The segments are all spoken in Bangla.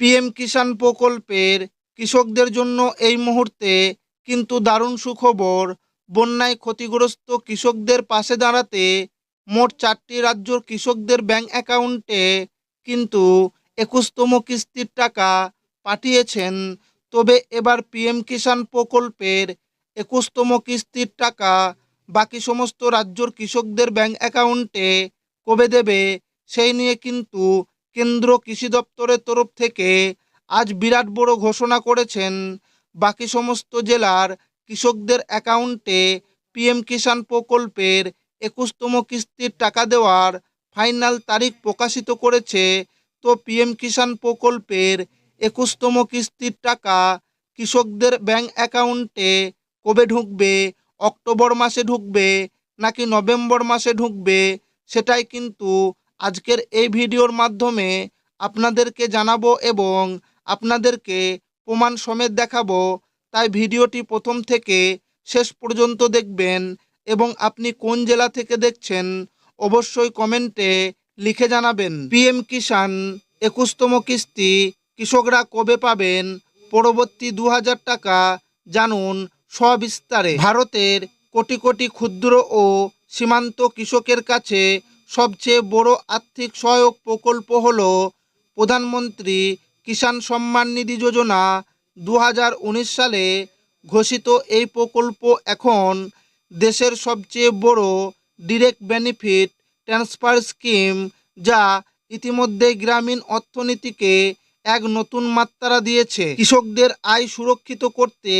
পিএম কিষাণ প্রকল্পের কৃষকদের জন্য এই মুহূর্তে কিন্তু দারুণ সুখবর। বন্যায় ক্ষতিগ্রস্ত কৃষকদের পাশে দাঁড়াতে মোট চারটি রাজ্যর কৃষকদের ব্যাংক অ্যাকাউন্টে কিন্তু একুশতম কিস্তির টাকা পাঠিয়েছেন। তবে এবার পিএম কিষাণ প্রকল্পের একুশতম কিস্তির টাকা বাকি সমস্ত রাজ্যর কৃষকদের ব্যাংক অ্যাকাউন্টে কবে দেবে সেই নিয়ে কিন্তু কেন্দ্র কৃষি দপ্তরের তরফ থেকে আজ বিরাট বড় ঘোষণা করেছেন বাকি সমস্ত জেলার কৃষকদের অ্যাকাউন্টে পিএম কিষাণ প্রকল্পের একুশতম কিস্তির টাকা দেওয়ার ফাইনাল তারিখ প্রকাশিত করেছে। তো পিএম কিষাণ প্রকল্পের একুশতম কিস্তির টাকা কৃষকদের ব্যাংক অ্যাকাউন্টে কবে ঢুকবে? অক্টোবর মাসে ঢুকবে নাকি নভেম্বর মাসে ঢুকবে? সেটাই কিন্তু আজকের এই ভিডিওর মাধ্যমে আপনাদেরকে জানাব এবং আপনাদেরকে প্রমাণ সমেত দেখাবো। তাই ভিডিওটি প্রথম থেকে শেষ পর্যন্ত দেখবেন এবং আপনি কোন জেলা থেকে দেখছেন অবশ্যই কমেন্টে লিখে জানাবেন। পিএম কিষাণ একুশতম কিস্তি, কৃষকরা কবে পাবেন? পরবর্তী দু হাজার টাকা জানুন সবিস্তারে। ভারতের কোটি কোটি ক্ষুদ্র ও সীমান্ত কৃষকের কাছে সবচেয়ে বড় আর্থিক সহায়ক প্রকল্প হল প্রধানমন্ত্রী কিষাণ সম্মান নিধি যোজনা দু হাজার উনিশ সালে ঘোষিত এই প্রকল্প এখন দেশের সবচেয়ে বড় ডিরেক্ট বেনিফিট ট্রান্সফার স্কিম যা ইতিমধ্যে গ্রামীণ অর্থনীতিকে এক নতুন মাত্রা দিয়েছে। কৃষকদের আয় সুরক্ষিত করতে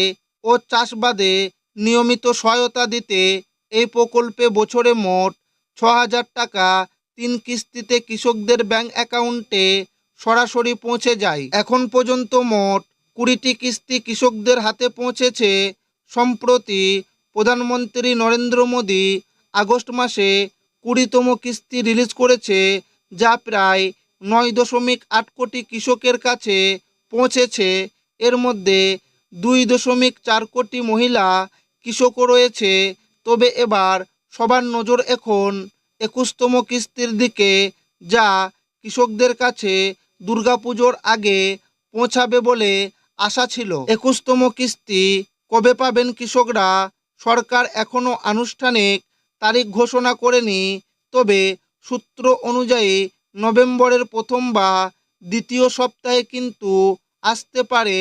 ও চাষবাদে নিয়মিত সহায়তা দিতে এই প্রকল্পে বছরে মোট ছ হাজার টাকা তিন কিস্তিতে কৃষকদের ব্যাংক অ্যাকাউন্টে সরাসরি পৌঁছে যায়। এখন পর্যন্ত মোট কুড়িটি কিস্তি কৃষকদের হাতে পৌঁছেছে সম্প্রতি প্রধানমন্ত্রী নরেন্দ্র মোদী আগস্ট মাসে কুড়িতম কিস্তি রিলিজ করেছে, যা প্রায় নয় দশমিক আট কোটি কৃষকের কাছে পৌঁছেছে। এর মধ্যে দুই দশমিক চার কোটি মহিলা কৃষকও রয়েছে। তবে এবার সবার নজর এখন একুশতম কিস্তির দিকে যা কৃষকদের কাছে দুর্গাপুজোর আগে পৌঁছাবে বলে আশা ছিল। একুশতম কিস্তি কবে পাবেন কৃষকরা সরকার এখনও আনুষ্ঠানিক তারিখ ঘোষণা করেনি, তবে সূত্র অনুযায়ী নভেম্বরের প্রথম বা দ্বিতীয় সপ্তাহে কিন্তু আসতে পারে।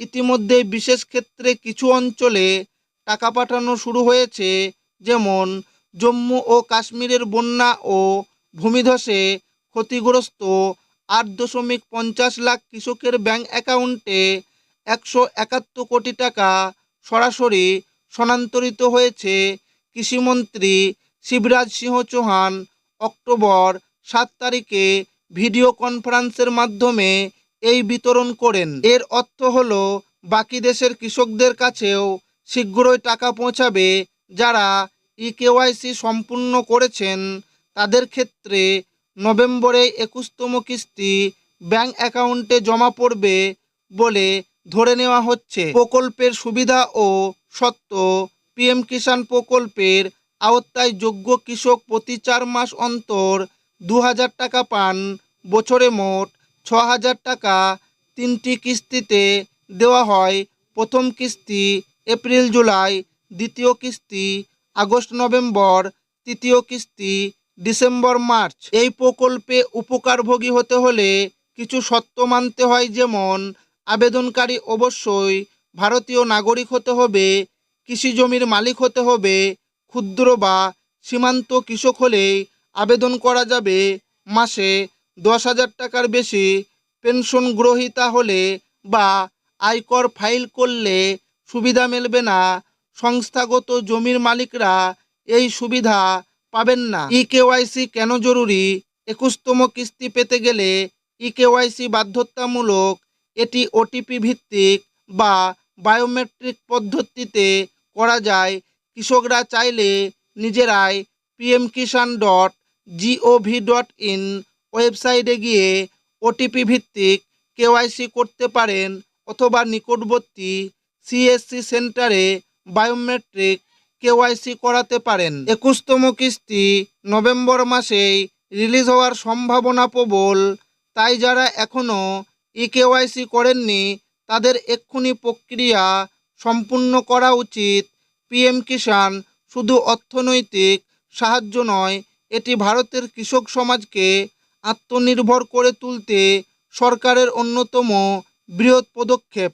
ইতিমধ্যে বিশেষ ক্ষেত্রে কিছু অঞ্চলে টাকা পাঠানো শুরু হয়েছে, যেমন জম্মু ও কাশ্মীরের বন্যা ও ভূমিধসে ক্ষতিগ্রস্ত আট দশমিক পঞ্চাশ লাখ কৃষকের ব্যাংক অ্যাকাউন্টে একশো একাত্তর কোটি টাকা সরাসরি স্থানান্তরিত হয়েছে কৃষিমন্ত্রী শিবরাজ সিংহ চৌহান অক্টোবর সাত তারিখে ভিডিও কনফারেন্সের মাধ্যমে এই বিতরণ করেন। এর অর্থ হল, বাকি দেশের কৃষকদের কাছেও শীঘ্রই টাকা পৌঁছাবে যারা ই কেওয়াইসি সম্পূর্ণ করেছেন, তাদের ক্ষেত্রে নভেম্বরে একুশতম কিস্তি ব্যাংক অ্যাকাউন্টে জমা পড়বে বলে ধরে নেওয়া হচ্ছে। প্রকল্পের সুবিধা ও সত্ত্ব পিএম কিষাণ প্রকল্পের আওতায় যোগ্য কৃষক প্রতি চার মাস অন্তর দু হাজার টাকা পান। বছরে মোট ছ হাজার টাকা তিনটি কিস্তিতে দেওয়া হয়। প্রথম কিস্তি এপ্রিল জুলাই দ্বিতীয় কিস্তি আগস্ট, নভেম্বর, তৃতীয় কিস্তি, ডিসেম্বর, মার্চ। এই প্রকল্পে উপকারভোগী হতে হলে কিছু শর্ত মানতে হয় যেমন, আবেদনকারী অবশ্যই ভারতীয় নাগরিক হতে হবে, কৃষি জমির মালিক হতে হবে, ক্ষুদ্র বা সীমান্ত কৃষক হলেই আবেদন করা যাবে, মাসে দশ হাজার টাকার বেশি পেনশন গ্রহীতা হলে বা আয়কর ফাইল করলে সুবিধা মেলবে না সংস্থাগত জমির মালিকরা এই সুবিধা পাবেন না। ই কেওয়াইসি কেন জরুরি? একুশতম কিস্তি পেতে গেলে ই কেওয়াইসি বাধ্যতামূলক এটি ওটিপি ভিত্তিক বা বায়োমেট্রিক পদ্ধতিতে করা যায়। কৃষকরা চাইলে নিজেরাই PM Kisan dot GOV dot in ওয়েবসাইটে গিয়ে ওটিপি ভিত্তিক কেওয়াইসি করতে পারেন অথবা নিকটবর্তী সিএসসি সেন্টারে বায়োমেট্রিক কেওয়াইসি করাতে পারেন। একুশতম কিস্তি নভেম্বর মাসেই রিলিজ হওয়ার সম্ভাবনা প্রবল। তাই যারা এখনও ই কেওয়াইসি করেননি, তাদের এক্ষুনি প্রক্রিয়া সম্পূর্ণ করা উচিত। পিএম কিষাণ শুধু অর্থনৈতিক সাহায্য নয়, এটি ভারতের কৃষক সমাজকে আত্মনির্ভর করে তুলতে সরকারের অন্যতম বৃহৎ পদক্ষেপ।